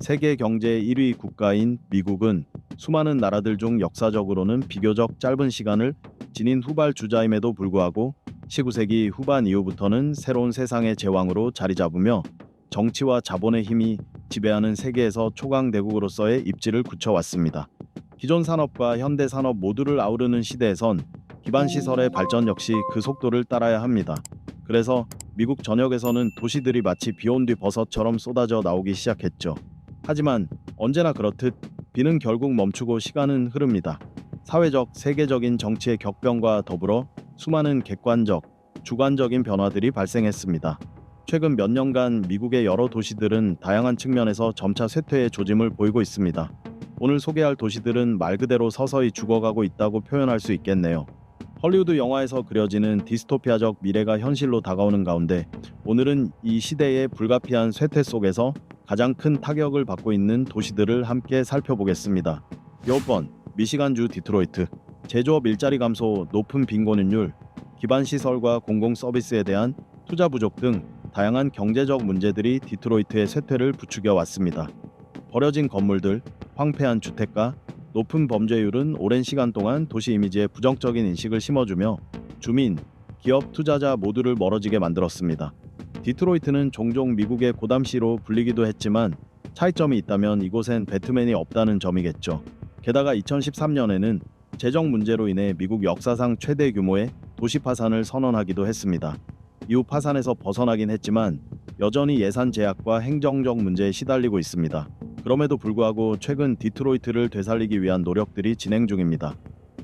세계 경제 1위 국가인 미국은 수많은 나라들 중 역사적으로는 비교적 짧은 시간을 지닌 후발주자임에도 불구하고 19세기 후반 이후부터는 새로운 세상의 제왕으로 자리 잡으며 정치와 자본의 힘이 지배하는 세계에서 초강 대국으로서의 입지를 굳혀왔습니다. 기존 산업과 현대 산업 모두를 아우르는 시대에선 기반 시설의 발전 역시 그 속도를 따라야 합니다. 그래서 미국 전역에서는 도시들이 마치 비온 뒤 버섯처럼 쏟아져 나오기 시작했죠. 하지만 언제나 그렇듯 비는 결국 멈추고 시간은 흐릅니다. 사회적, 세계적인 정치의 격변과 더불어 수많은 객관적, 주관적인 변화들이 발생했습니다. 최근 몇 년간 미국의 여러 도시들은 다양한 측면에서 점차 쇠퇴의 조짐을 보이고 있습니다. 오늘 소개할 도시들은 말 그대로 서서히 죽어가고 있다고 표현할 수 있겠네요. 헐리우드 영화에서 그려지는 디스토피아적 미래가 현실로 다가오는 가운데 오늘은 이 시대의 불가피한 쇠퇴 속에서 가장 큰 타격을 받고 있는 도시들을 함께 살펴보겠습니다. 10번 미시간주 디트로이트 제조업 일자리 감소, 높은 빈곤율, 기반 시설과 공공 서비스에 대한 투자 부족 등 다양한 경제적 문제들이 디트로이트의 쇠퇴를 부추겨 왔습니다. 버려진 건물들, 황폐한 주택가, 높은 범죄율은 오랜 시간 동안 도시 이미지에 부정적인 인식을 심어주며 주민, 기업, 투자자 모두를 멀어지게 만들었습니다. 디트로이트는 종종 미국의 고담시로 불리기도 했지만 차이점이 있다면 이곳엔 배트맨이 없다는 점이겠죠. 게다가 2013년에는 재정 문제로 인해 미국 역사상 최대 규모의 도시 파산을 선언하기도 했습니다. 이후 파산에서 벗어나긴 했지만 여전히 예산 제약과 행정적 문제에 시달리고 있습니다. 그럼에도 불구하고 최근 디트로이트를 되살리기 위한 노력들이 진행 중입니다.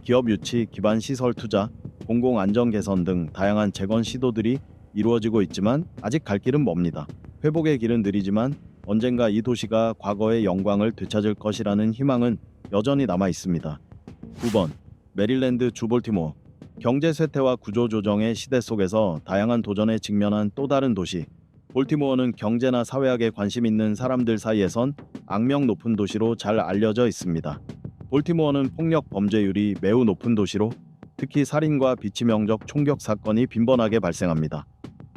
기업 유치, 기반 시설 투자, 공공 안전 개선 등 다양한 재건 시도들이 이루어지고 있지만 아직 갈 길은 멉니다. 회복의 길은 느리지만 언젠가 이 도시가 과거의 영광을 되찾을 것이라는 희망은 여전히 남아 있습니다. 9번 메릴랜드 주볼티모어 경제 쇠퇴와 구조 조정의 시대 속에서 다양한 도전에 직면한 또 다른 도시 볼티모어는 경제나 사회학에 관심 있는 사람들 사이에선 악명 높은 도시로 잘 알려져 있습니다. 볼티모어는 폭력 범죄율이 매우 높은 도시로 특히 살인과 비치명적 총격 사건이 빈번하게 발생합니다.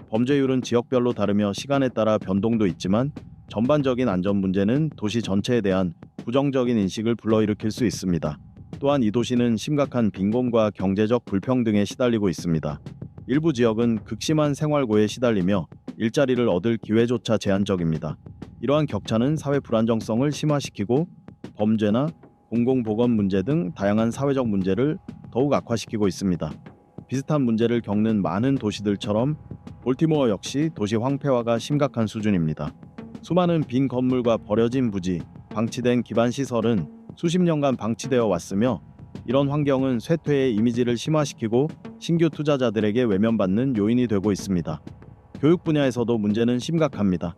범죄율은 지역별로 다르며 시간에 따라 변동도 있지만 전반적인 안전 문제는 도시 전체에 대한 부정적인 인식을 불러일으킬 수 있습니다. 또한 이 도시는 심각한 빈곤과 경제적 불평등에 시달리고 있습니다. 일부 지역은 극심한 생활고에 시달리며 일자리를 얻을 기회조차 제한적입니다. 이러한 격차는 사회 불안정성을 심화시키고 범죄나 공공보건 문제 등 다양한 사회적 문제를 더욱 악화시키고 있습니다. 비슷한 문제를 겪는 많은 도시들처럼 볼티모어 역시 도시 황폐화가 심각한 수준입니다. 수많은 빈 건물과 버려진 부지, 방치된 기반 시설은 수십 년간 방치되어 왔으며 이런 환경은 쇠퇴의 이미지를 심화시키고 신규 투자자들에게 외면받는 요인이 되고 있습니다. 교육 분야에서도 문제는 심각합니다.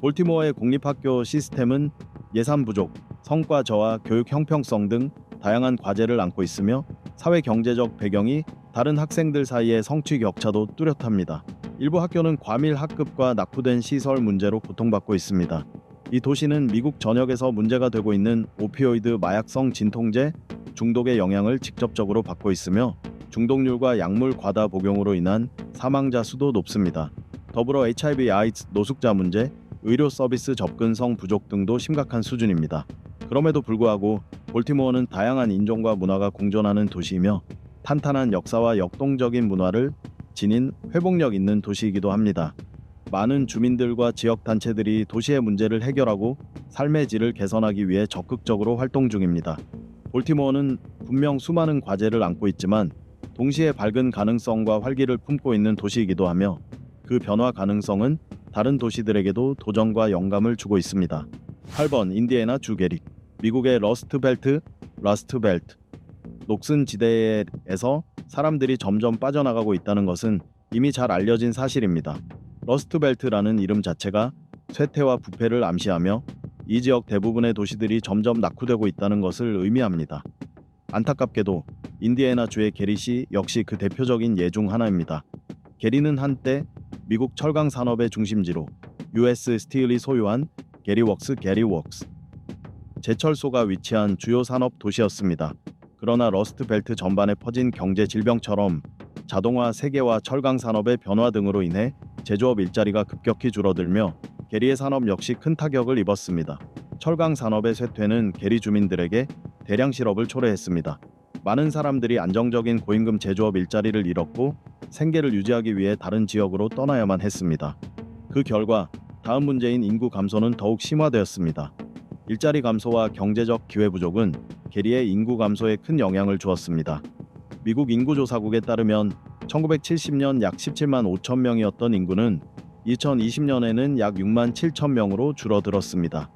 볼티모어의 공립학교 시스템은 예산 부족, 성과 저하, 교육 형평성 등 다양한 과제를 안고 있으며 사회 경제적 배경이 다른 학생들 사이의 성취 격차도 뚜렷합니다. 일부 학교는 과밀 학급과 낙후된 시설 문제로 고통받고 있습니다. 이 도시는 미국 전역에서 문제가 되고 있는 오피오이드 마약성 진통제 중독의 영향을 직접적으로 받고 있으며 중독률과 약물 과다 복용으로 인한 사망자 수도 높습니다. 더불어 HIV 아이즈 노숙자 문제, 의료 서비스 접근성 부족 등도 심각한 수준입니다. 그럼에도 불구하고 볼티모어는 다양한 인종과 문화가 공존하는 도시이며 탄탄한 역사와 역동적인 문화를 지닌 회복력 있는 도시이기도 합니다. 많은 주민들과 지역 단체들이 도시의 문제를 해결하고 삶의 질을 개선하기 위해 적극적으로 활동 중입니다. 볼티모어는 분명 수많은 과제를 안고 있지만 동시에 밝은 가능성과 활기를 품고 있는 도시이기도 하며 그 변화 가능성은 다른 도시들에게도 도전과 영감을 주고 있습니다. 8번 인디애나 주 계릭 미국의 러스트벨트, 라스트벨트 녹슨 지대에서 사람들이 점점 빠져나가고 있다는 것은 이미 잘 알려진 사실입니다. 러스트벨트라는 이름 자체가 쇠퇴와 부패를 암시하며 이 지역 대부분의 도시들이 점점 낙후되고 있다는 것을 의미합니다. 안타깝게도 인디애나주의 게리시 역시 그 대표적인 예 중 하나입니다. 게리는 한때 미국 철강 산업의 중심지로 US 스틸이 소유한 게리웍스 게리웍스 제철소가 위치한 주요 산업 도시였습니다. 그러나 러스트벨트 전반에 퍼진 경제 질병처럼 자동화 세계와 철강 산업의 변화 등으로 인해 제조업 일자리가 급격히 줄어들며 게리의 산업 역시 큰 타격을 입었습니다. 철강 산업의 쇠퇴는 게리 주민들에게 대량 실업을 초래했습니다. 많은 사람들이 안정적인 고임금 제조업 일자리를 잃었고 생계를 유지하기 위해 다른 지역으로 떠나야만 했습니다. 그 결과 다음 문제인 인구 감소는 더욱 심화되었습니다. 일자리 감소와 경제적 기회 부족은 게리의 인구 감소에 큰 영향을 주었습니다. 미국 인구조사국에 따르면 1970년 약 17만 5천 명이었던 인구는 2020년에는 약 6만 7천 명으로 줄어들었습니다.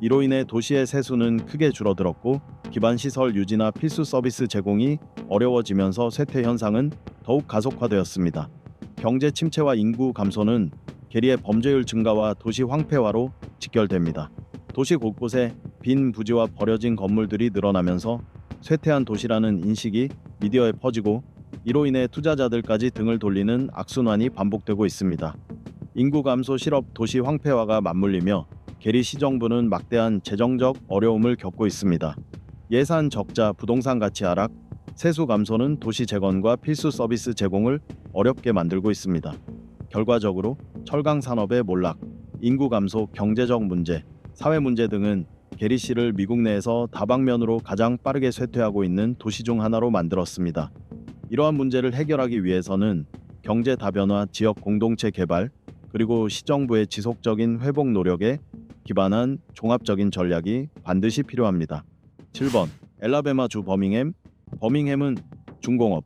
이로 인해 도시의 세수는 크게 줄어들었고 기반 시설 유지나 필수 서비스 제공이 어려워지면서 쇠퇴 현상은 더욱 가속화되었습니다. 경제 침체와 인구 감소는 게리의 범죄율 증가와 도시 황폐화로 직결됩니다. 도시 곳곳에 빈 부지와 버려진 건물들이 늘어나면서 쇠퇴한 도시라는 인식이 미디어에 퍼지고 이로 인해 투자자들까지 등을 돌리는 악순환이 반복되고 있습니다. 인구 감소 실업 도시 황폐화가 맞물리며 게리 시정부는 막대한 재정적 어려움을 겪고 있습니다. 예산 적자, 부동산 가치 하락, 세수 감소는 도시 재건과 필수 서비스 제공을 어렵게 만들고 있습니다. 결과적으로 철강 산업의 몰락, 인구 감소, 경제적 문제, 사회 문제 등은 게리시를 미국 내에서 다방면으로 가장 빠르게 쇠퇴하고 있는 도시 중 하나로 만들었습니다. 이러한 문제를 해결하기 위해서는 경제 다변화, 지역 공동체 개발, 그리고 시정부의 지속적인 회복 노력에 기반한 종합적인 전략이 반드시 필요합니다. 7번 엘라베마주 버밍햄 버밍햄은 중공업,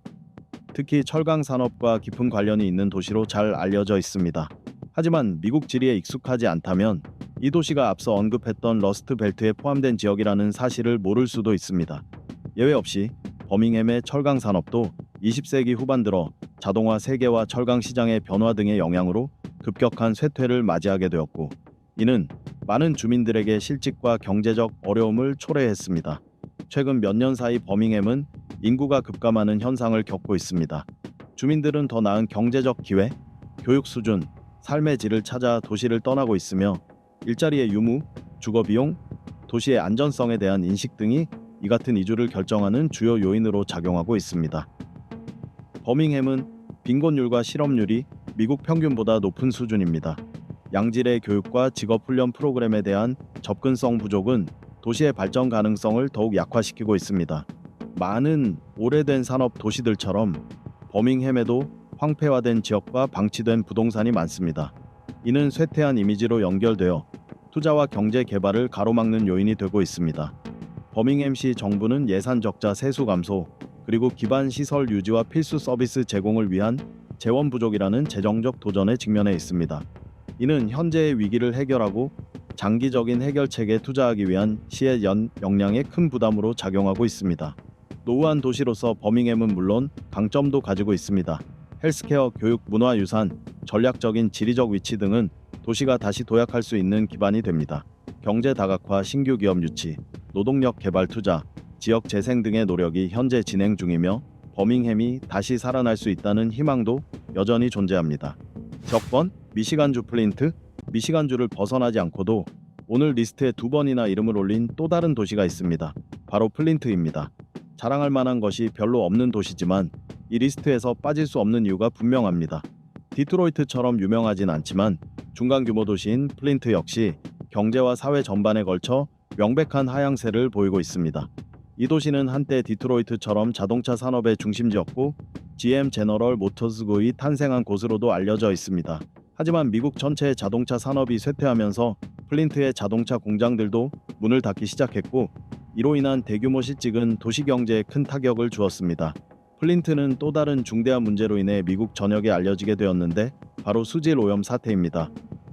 특히 철강 산업과 깊은 관련이 있는 도시로 잘 알려져 있습니다. 하지만 미국 지리에 익숙하지 않다면 이 도시가 앞서 언급했던 러스트 벨트에 포함된 지역이라는 사실을 모를 수도 있습니다. 예외 없이 버밍햄의 철강 산업도 20세기 후반 들어 자동화 세계와 철강 시장의 변화 등의 영향으로 급격한 쇠퇴를 맞이하게 되었고 이는 많은 주민들에게 실직과 경제적 어려움을 초래했습니다. 최근 몇 년 사이 버밍햄은 인구가 급감하는 현상을 겪고 있습니다. 주민들은 더 나은 경제적 기회, 교육 수준, 삶의 질을 찾아 도시를 떠나고 있으며 일자리의 유무, 주거 비용, 도시의 안전성에 대한 인식 등이 이 같은 이주를 결정하는 주요 요인으로 작용하고 있습니다. 버밍햄은 빈곤율과 실업률이 미국 평균보다 높은 수준입니다. 양질의 교육과 직업훈련 프로그램에 대한 접근성 부족은 도시의 발전 가능성을 더욱 약화시키고 있습니다. 많은 오래된 산업 도시들처럼 버밍햄에도 황폐화된 지역과 방치된 부동산이 많습니다. 이는 쇠퇴한 이미지로 연결되어 투자와 경제 개발을 가로막는 요인이 되고 있습니다. 버밍햄시 정부는 예산 적자 세수 감소, 그리고 기반 시설 유지와 필수 서비스 제공을 위한 재원 부족이라는 재정적 도전에 직면해 있습니다. 이는 현재의 위기를 해결하고 장기적인 해결책에 투자하기 위한 시의 연 역량에 큰 부담으로 작용하고 있습니다. 노후한 도시로서 버밍햄은 물론 강점도 가지고 있습니다. 헬스케어, 교육, 문화 유산, 전략적인 지리적 위치 등은 도시가 다시 도약할 수 있는 기반이 됩니다. 경제 다각화, 신규 기업 유치, 노동력 개발 투자, 지역 재생 등의 노력이 현재 진행 중이며 버밍햄이 다시 살아날 수 있다는 희망도 여전히 존재합니다. 적번 미시간주 플린트 미시간주를 벗어나지 않고도 오늘 리스트에 두 번이나 이름을 올린 또 다른 도시가 있습니다. 바로 플린트입니다. 자랑할 만한 것이 별로 없는 도시지만 이 리스트에서 빠질 수 없는 이유가 분명합니다. 디트로이트처럼 유명하진 않지만 중간 규모 도시인 플린트 역시 경제와 사회 전반에 걸쳐 명백한 하향세를 보이고 있습니다. 이 도시는 한때 디트로이트처럼 자동차 산업의 중심지였고 GM 제너럴 모터스고의 탄생한 곳으로도 알려져 있습니다. 하지만 미국 전체의 자동차 산업이 쇠퇴하면서 플린트의 자동차 공장들도 문을 닫기 시작했고 이로 인한 대규모 실직은 도시 경제에 큰 타격을 주었습니다. 플린트는 또 다른 중대한 문제로 인해 미국 전역에 알려지게 되었는데 바로 수질 오염 사태입니다.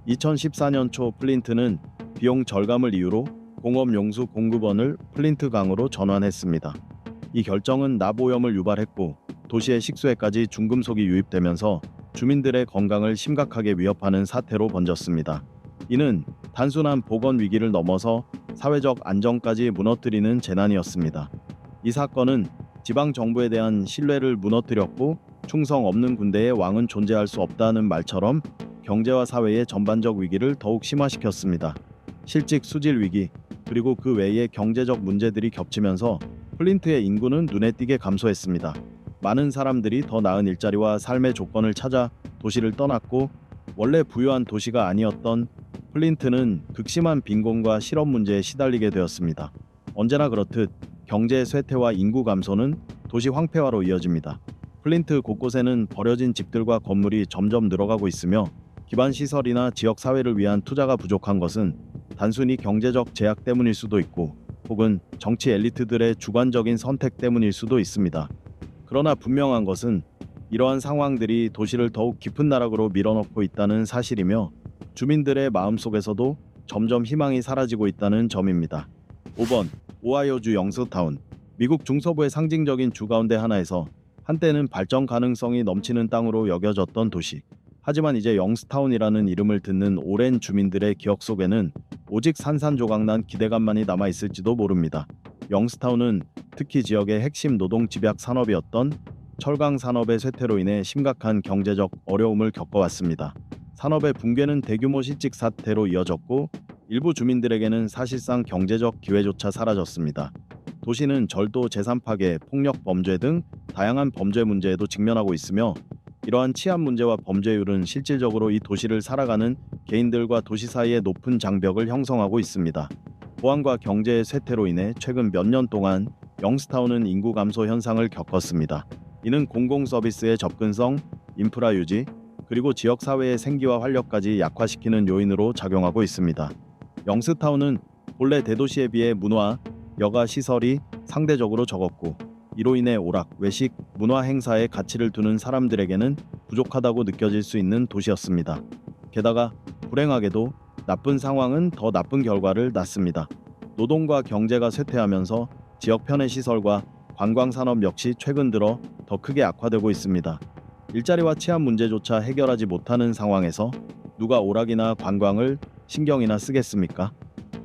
2014년 초 플린트는 비용 절감을 이유로 공업 용수 공급원을 플린트 강으로 전환했습니다. 이 결정은 나보염을 유발했고 도시의 식수에까지 중금속이 유입되면서 주민들의 건강을 심각하게 위협하는 사태로 번졌습니다. 이는 단순한 보건 위기를 넘어서 사회적 안정까지 무너뜨리는 재난이었습니다. 이 사건은 지방 정부에 대한 신뢰를 무너뜨렸고 충성 없는 군대의 왕은 존재할 수 없다는 말처럼 경제와 사회의 전반적 위기를 더욱 심화시켰습니다. 실직 수질 위기 그리고 그 외의 경제적 문제들이 겹치면서 플린트의 인구는 눈에 띄게 감소했습니다. 많은 사람들이 더 나은 일자리와 삶의 조건을 찾아 도시를 떠났고 원래 부유한 도시가 아니었던 플린트는 극심한 빈곤과 실업 문제에 시달리게 되었습니다. 언제나 그렇듯 경제 쇠퇴와 인구 감소는 도시 황폐화로 이어집니다. 플린트 곳곳에는 버려진 집들과 건물이 점점 늘어가고 있으며 기반 시설이나 지역 사회를 위한 투자가 부족한 것은 단순히 경제적 제약 때문일 수도 있고 혹은 정치 엘리트들의 주관적인 선택 때문일 수도 있습니다. 그러나 분명한 것은 이러한 상황들이 도시를 더욱 깊은 나락으로 밀어넣고 있다는 사실이며 주민들의 마음속에서도 점점 희망이 사라지고 있다는 점입니다. 5번 오하이오주 영스타운 미국 중서부의 상징적인 주 가운데 하나에서 한때는 발전 가능성이 넘치는 땅으로 여겨졌던 도시. 하지만 이제 영스타운이라는 이름을 듣는 오랜 주민들의 기억 속에는 오직 산산조각난 기대감만이 남아 있을지도 모릅니다. 영스타운은 특히 지역의 핵심 노동 집약 산업이었던 철강 산업의 쇠퇴로 인해 심각한 경제적 어려움을 겪어왔습니다. 산업의 붕괴는 대규모 실직 사태로 이어졌고 일부 주민들에게는 사실상 경제적 기회조차 사라졌습니다. 도시는 절도, 재산 파괴, 폭력 범죄 등 다양한 범죄 문제에도 직면하고 있으며 이러한 치안 문제와 범죄율은 실질적으로 이 도시를 살아가는 개인들과 도시 사이의 높은 장벽을 형성하고 있습니다. 보안과 경제의 쇠퇴로 인해 최근 몇 년 동안 영스타운은 인구 감소 현상을 겪었습니다. 이는 공공 서비스의 접근성, 인프라 유지, 그리고 지역 사회의 생기와 활력까지 약화시키는 요인으로 작용하고 있습니다. 영스타운은 본래 대도시에 비해 문화, 여가 시설이 상대적으로 적었고 이로 인해 오락, 외식, 문화 행사에 가치를 두는 사람들에게는 부족하다고 느껴질 수 있는 도시였습니다. 게다가 불행하게도 나쁜 상황은 더 나쁜 결과를 낳습니다. 노동과 경제가 쇠퇴하면서 지역 편의 시설과 관광 산업 역시 최근 들어 더 크게 악화되고 있습니다. 일자리와 치안 문제조차 해결하지 못하는 상황에서 누가 오락이나 관광을 신경이나 쓰겠습니까?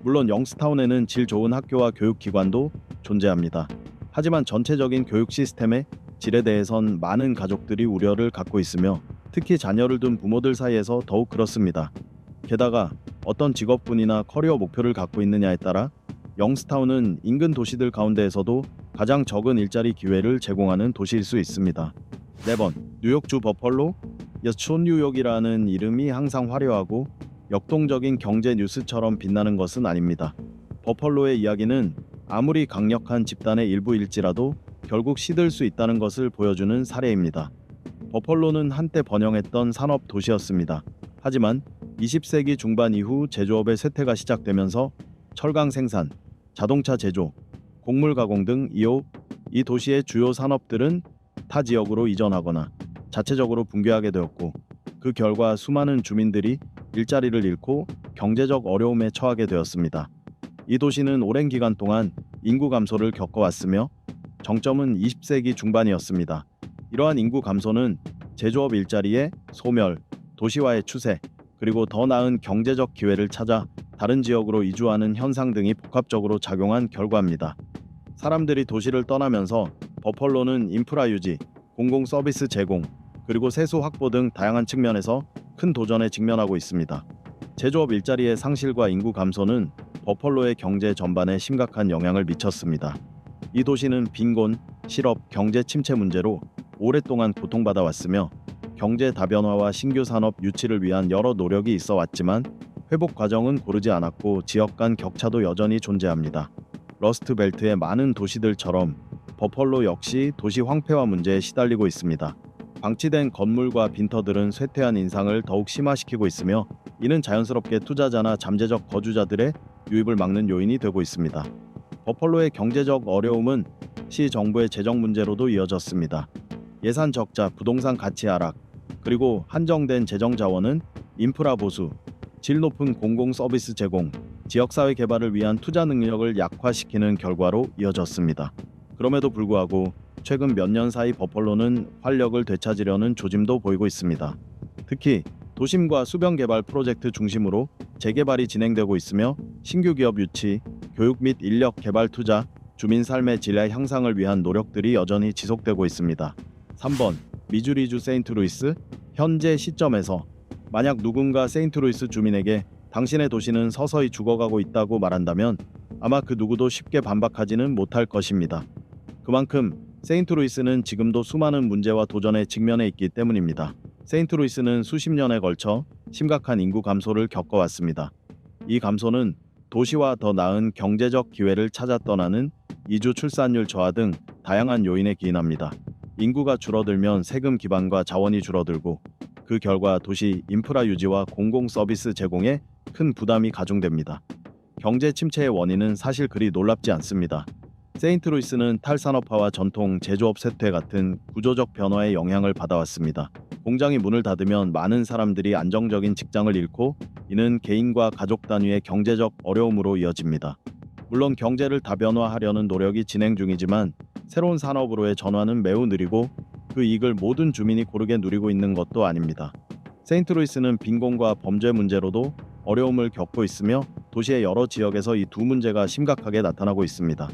물론 영스타운에는 질 좋은 학교와 교육기관도 존재합니다. 하지만 전체적인 교육 시스템의 질에 대해선 많은 가족들이 우려를 갖고 있으며 특히 자녀를 둔 부모들 사이에서 더욱 그렇습니다. 게다가 어떤 직업군이나 커리어 목표를 갖고 있느냐에 따라 영스타운은 인근 도시들 가운데에서도 가장 적은 일자리 기회를 제공하는 도시일 수 있습니다. 4번 뉴욕주 버펄로 여촌 뉴욕이라는 이름이 항상 화려하고 역동적인 경제 뉴스처럼 빛나는 것은 아닙니다. 버펄로의 이야기는 아무리 강력한 집단의 일부일지라도 결국 시들 수 있다는 것을 보여주는 사례입니다. 버펄로는 한때 번영했던 산업 도시였습니다. 하지만 20세기 중반 이후 제조업의 쇠퇴가 시작되면서 철강 생산, 자동차 제조, 곡물 가공 등 이후 이 도시의 주요 산업들은 타 지역으로 이전하거나 자체적으로 붕괴하게 되었고 그 결과 수많은 주민들이 일자리를 잃고 경제적 어려움에 처하게 되었습니다. 이 도시는 오랜 기간 동안 인구 감소를 겪어왔으며 정점은 20세기 중반이었습니다. 이러한 인구 감소는 제조업 일자리의 소멸, 도시화의 추세, 그리고 더 나은 경제적 기회를 찾아 다른 지역으로 이주하는 현상 등이 복합적으로 작용한 결과입니다. 사람들이 도시를 떠나면서 버펄로는 인프라 유지, 공공 서비스 제공, 그리고 세수 확보 등 다양한 측면에서 큰 도전에 직면하고 있습니다. 제조업 일자리의 상실과 인구 감소는 버펄로의 경제 전반에 심각한 영향을 미쳤습니다. 이 도시는 빈곤, 실업, 경제 침체 문제로 오랫동안 고통받아 왔으며 경제 다변화와 신규 산업 유치를 위한 여러 노력이 있어 왔지만 회복 과정은 고르지 않았고 지역 간 격차도 여전히 존재합니다. 러스트 벨트의 많은 도시들처럼 버펄로 역시 도시 황폐화 문제에 시달리고 있습니다. 방치된 건물과 빈터들은 쇠퇴한 인상을 더욱 심화시키고 있으며 이는 자연스럽게 투자자나 잠재적 거주자들의 유입을 막는 요인이 되고 있습니다. 버펄로의 경제적 어려움은 시 정부의 재정 문제로도 이어졌습니다. 예산 적자, 부동산 가치 하락, 그리고 한정된 재정 자원은 인프라 보수, 질 높은 공공 서비스 제공, 지역사회 개발을 위한 투자 능력을 약화시키는 결과로 이어졌습니다. 그럼에도 불구하고 최근 몇 년 사이 버펄로는 활력을 되찾으려는 조짐도 보이고 있습니다. 특히 도심과 수변 개발 프로젝트 중심으로 재개발이 진행되고 있으며 신규 기업 유치, 교육 및 인력 개발 투자, 주민 삶의 질 향상을 위한 노력들이 여전히 지속되고 있습니다. 3번 미주리주 세인트루이스 현재 시점에서 만약 누군가 세인트루이스 주민에게 당신의 도시는 서서히 죽어가고 있다고 말한다면 아마 그 누구도 쉽게 반박하지는 못할 것입니다. 그만큼 세인트루이스는 지금도 수많은 문제와 도전에 직면해 있기 때문입니다. 세인트루이스는 수십 년에 걸쳐 심각한 인구 감소를 겪어왔습니다. 이 감소는 도시와 더 나은 경제적 기회를 찾아 떠나는 이주 출산율 저하 등 다양한 요인에 기인합니다. 인구가 줄어들면 세금 기반과 자원이 줄어들고 그 결과 도시 인프라 유지와 공공 서비스 제공에 큰 부담이 가중됩니다. 경제 침체의 원인은 사실 그리 놀랍지 않습니다. 세인트루이스는 탈산업화와 전통 제조업 쇠퇴 같은 구조적 변화의 영향을 받아왔습니다. 공장이 문을 닫으면 많은 사람들이 안정적인 직장을 잃고 이는 개인과 가족 단위의 경제적 어려움으로 이어집니다. 물론 경제를 다변화하려는 노력이 진행 중이지만 새로운 산업으로의 전환은 매우 느리고 그 이익을 모든 주민이 고르게 누리고 있는 것도 아닙니다. 세인트루이스는 빈곤과 범죄 문제로도 어려움을 겪고 있으며 도시의 여러 지역에서 이 두 문제가 심각하게 나타나고 있습니다.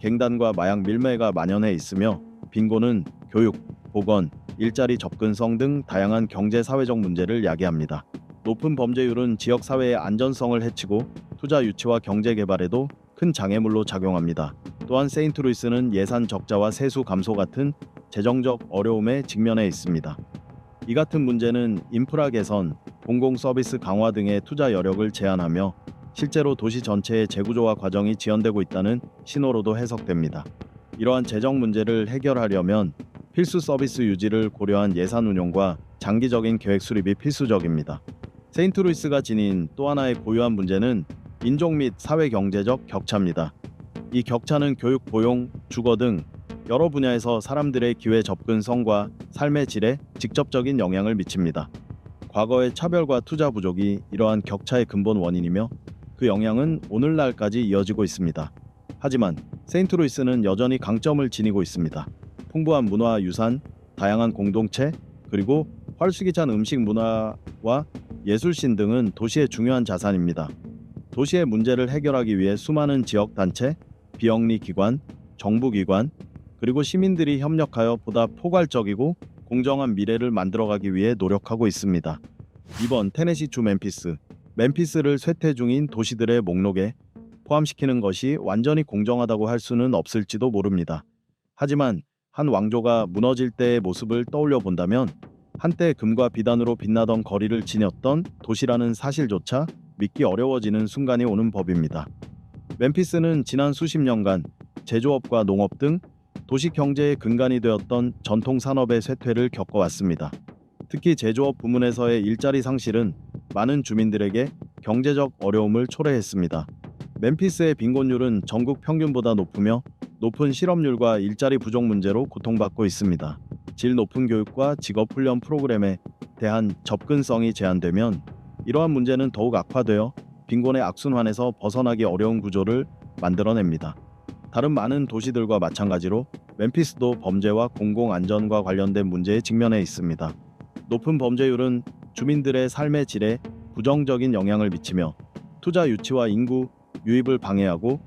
갱단과 마약 밀매가 만연해 있으며 빈곤은 교육, 보건, 일자리 접근성 등 다양한 경제 사회적 문제를 야기합니다. 높은 범죄율은 지역 사회의 안전성을 해치고 투자 유치와 경제 개발에도 큰 장애물로 작용합니다. 또한 세인트루이스는 예산 적자와 세수 감소 같은 재정적 어려움에 직면해 있습니다. 이 같은 문제는 인프라 개선, 공공 서비스 강화 등의 투자 여력을 제한하며 실제로 도시 전체의 재구조화 과정이 지연되고 있다는 신호로도 해석됩니다. 이러한 재정 문제를 해결하려면 필수 서비스 유지를 고려한 예산 운용과 장기적인 계획 수립이 필수적입니다. 세인트루이스가 지닌 또 하나의 고유한 문제는 인종 및 사회 경제적 격차입니다. 이 격차는 교육, 고용, 주거 등 여러 분야에서 사람들의 기회 접근성과 삶의 질에 직접적인 영향을 미칩니다. 과거의 차별과 투자 부족이 이러한 격차의 근본 원인이며 그 영향은 오늘날까지 이어지고 있습니다. 하지만 세인트루이스는 여전히 강점을 지니고 있습니다. 풍부한 문화 유산, 다양한 공동체, 그리고 활수기 찬 음식 문화와 예술신 등은 도시의 중요한 자산입니다. 도시의 문제를 해결하기 위해 수많은 지역 단체, 비영리 기관, 정부 기관, 그리고 시민들이 협력하여 보다 포괄적이고 공정한 미래를 만들어가기 위해 노력하고 있습니다. 이번 테네시 주 멤피스, 멤피스를 쇠퇴 중인 도시들의 목록에 포함시키는 것이 완전히 공정하다고 할 수는 없을지도 모릅니다. 하지만 한 왕조가 무너질 때의 모습을 떠올려 본다면 한때 금과 비단으로 빛나던 거리를 지녔던 도시라는 사실조차 믿기 어려워지는 순간이 오는 법입니다. 멤피스는 지난 수십 년간 제조업과 농업 등 도시 경제의 근간이 되었던 전통 산업의 쇠퇴를 겪어왔습니다. 특히 제조업 부문에서의 일자리 상실은 많은 주민들에게 경제적 어려움을 초래했습니다. 멤피스의 빈곤율은 전국 평균보다 높으며 높은 실업률과 일자리 부족 문제로 고통받고 있습니다. 질 높은 교육과 직업 훈련 프로그램에 대한 접근성이 제한되면 이러한 문제는 더욱 악화되어 빈곤의 악순환에서 벗어나기 어려운 구조를 만들어냅니다. 다른 많은 도시들과 마찬가지로 멤피스도 범죄와 공공 안전과 관련된 문제에 직면해 있습니다. 높은 범죄율은 주민들의 삶의 질에 부정적인 영향을 미치며 투자 유치와 인구 유입을 방해하고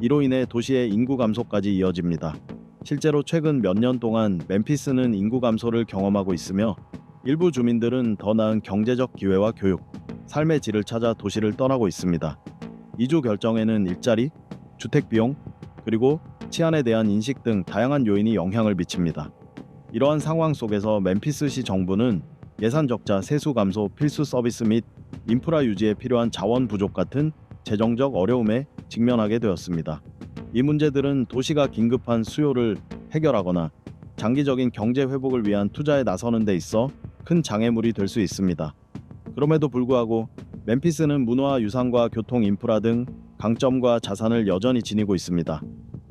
이로 인해 도시의 인구 감소까지 이어집니다. 실제로 최근 몇 년 동안 멤피스는 인구 감소를 경험하고 있으며 일부 주민들은 더 나은 경제적 기회와 교육, 삶의 질을 찾아 도시를 떠나고 있습니다. 이주 결정에는 일자리, 주택 비용, 그리고 치안에 대한 인식 등 다양한 요인이 영향을 미칩니다. 이러한 상황 속에서 멤피스시 정부는 예산 적자, 세수 감소, 필수 서비스 및 인프라 유지에 필요한 자원 부족 같은 재정적 어려움에 직면하게 되었습니다. 이 문제들은 도시가 긴급한 수요를 해결하거나 장기적인 경제 회복을 위한 투자에 나서는 데 있어 큰 장애물이 될 수 있습니다. 그럼에도 불구하고 멤피스는 문화 유산과 교통 인프라 등 강점과 자산을 여전히 지니고 있습니다.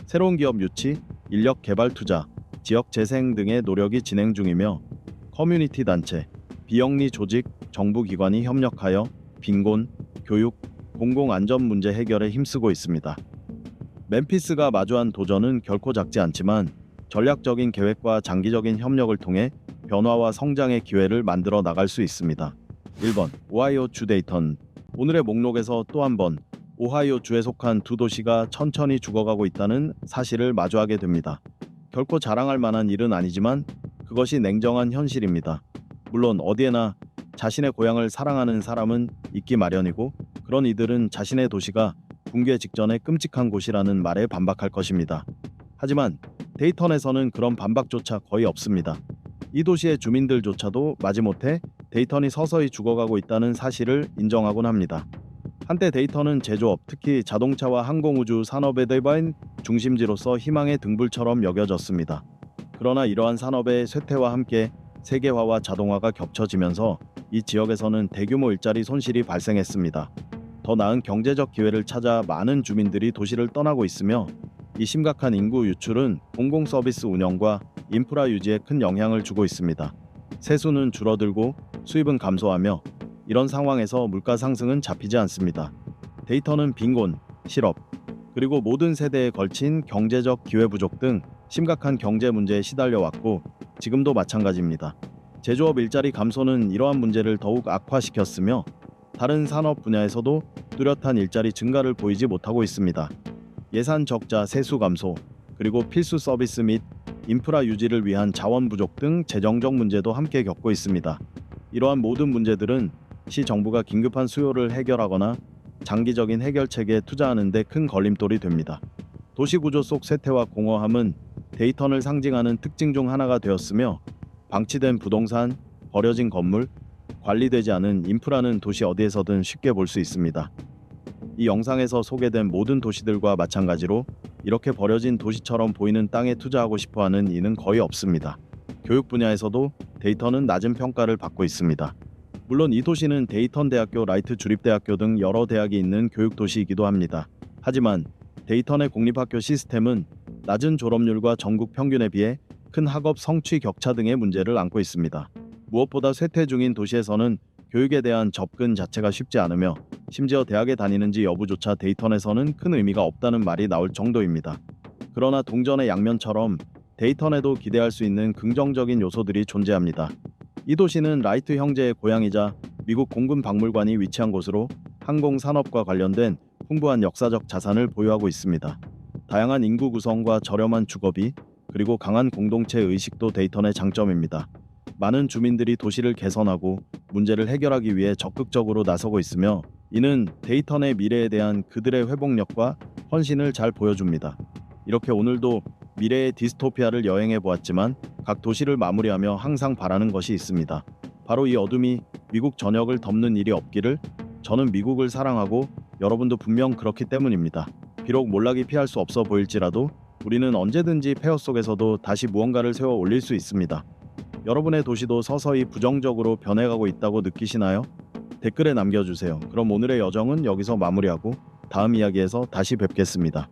새로운 기업 유치, 인력 개발 투자, 지역 재생 등의 노력이 진행 중이며 커뮤니티 단체, 비영리 조직, 정부 기관이 협력하여 빈곤, 교육, 공공 안전 문제 해결에 힘쓰고 있습니다. 멤피스가 마주한 도전은 결코 작지 않지만 전략적인 계획과 장기적인 협력을 통해 변화와 성장의 기회를 만들어 나갈 수 있습니다. 1번 오하이오 주 데이턴 오늘의 목록에서 또 한 번 오하이오 주에 속한 두 도시가 천천히 죽어가고 있다는 사실을 마주하게 됩니다. 결코 자랑할 만한 일은 아니지만 그것이 냉정한 현실입니다. 물론 어디에나 자신의 고향을 사랑하는 사람은 있기 마련이고 그런 이들은 자신의 도시가 붕괴 직전에 끔찍한 곳이라는 말에 반박할 것입니다. 하지만 데이턴에서는 그런 반박조차 거의 없습니다. 이 도시의 주민들조차도 마지못해 데이턴이 서서히 죽어가고 있다는 사실을 인정하곤 합니다. 한때 데이턴은 제조업, 특히 자동차와 항공우주 산업의 대바인 중심지로서 희망의 등불처럼 여겨졌습니다. 그러나 이러한 산업의 쇠퇴와 함께 세계화와 자동화가 겹쳐지면서 이 지역에서는 대규모 일자리 손실이 발생했습니다. 더 나은 경제적 기회를 찾아 많은 주민들이 도시를 떠나고 있으며 이 심각한 인구 유출은 공공 서비스 운영과 인프라 유지에 큰 영향을 주고 있습니다. 세수는 줄어들고 수입은 감소하며 이런 상황에서 물가 상승은 잡히지 않습니다. 데이터는 빈곤, 실업, 그리고 모든 세대에 걸친 경제적 기회 부족 등 심각한 경제 문제에 시달려 왔고 지금도 마찬가지입니다. 제조업 일자리 감소는 이러한 문제를 더욱 악화시켰으며 다른 산업 분야에서도 뚜렷한 일자리 증가를 보이지 못하고 있습니다. 예산 적자, 세수 감소, 그리고 필수 서비스 및 인프라 유지를 위한 자원 부족 등 재정적 문제도 함께 겪고 있습니다. 이러한 모든 문제들은 시 정부가 긴급한 수요를 해결하거나 장기적인 해결책에 투자하는 데 큰 걸림돌이 됩니다. 도시 구조 속 쇠퇴와 공허함은 데이턴을 상징하는 특징 중 하나가 되었으며 방치된 부동산, 버려진 건물, 관리되지 않은 인프라는 도시 어디에서든 쉽게 볼 수 있습니다. 이 영상에서 소개된 모든 도시들과 마찬가지로 이렇게 버려진 도시처럼 보이는 땅에 투자하고 싶어 하는 이는 거의 없습니다. 교육 분야에서도 데이턴은 낮은 평가를 받고 있습니다. 물론 이 도시는 데이턴 대학교, 라이트 주립대학교 등 여러 대학이 있는 교육 도시이기도 합니다. 하지만 데이턴의 공립학교 시스템은 낮은 졸업률과 전국 평균에 비해 큰 학업 성취 격차 등의 문제를 안고 있습니다. 무엇보다 쇠퇴 중인 도시에서는 교육에 대한 접근 자체가 쉽지 않으며 심지어 대학에 다니는지 여부조차 데이턴에서는 큰 의미가 없다는 말이 나올 정도입니다. 그러나 동전의 양면처럼 데이턴에도 기대할 수 있는 긍정적인 요소들이 존재합니다. 이 도시는 라이트 형제의 고향이자 미국 공군 박물관이 위치한 곳으로 항공 산업과 관련된 풍부한 역사적 자산을 보유하고 있습니다. 다양한 인구 구성과 저렴한 주거비 그리고 강한 공동체 의식도 데이턴의 장점입니다. 많은 주민들이 도시를 개선하고 문제를 해결하기 위해 적극적으로 나서고 있으며 이는 데이턴의 미래에 대한 그들의 회복력과 헌신을 잘 보여줍니다. 이렇게 오늘도 미래의 디스토피아를 여행해 보았지만 각 도시를 마무리하며 항상 바라는 것이 있습니다. 바로 이 어둠이 미국 전역을 덮는 일이 없기를 저는 미국을 사랑하고 여러분도 분명 그렇기 때문입니다. 비록 몰락이 피할 수 없어 보일지라도 우리는 언제든지 폐허 속에서도 다시 무언가를 세워 올릴 수 있습니다. 여러분의 도시도 서서히 부정적으로 변해가고 있다고 느끼시나요? 댓글에 남겨주세요. 그럼 오늘의 여정은 여기서 마무리하고 다음 이야기에서 다시 뵙겠습니다.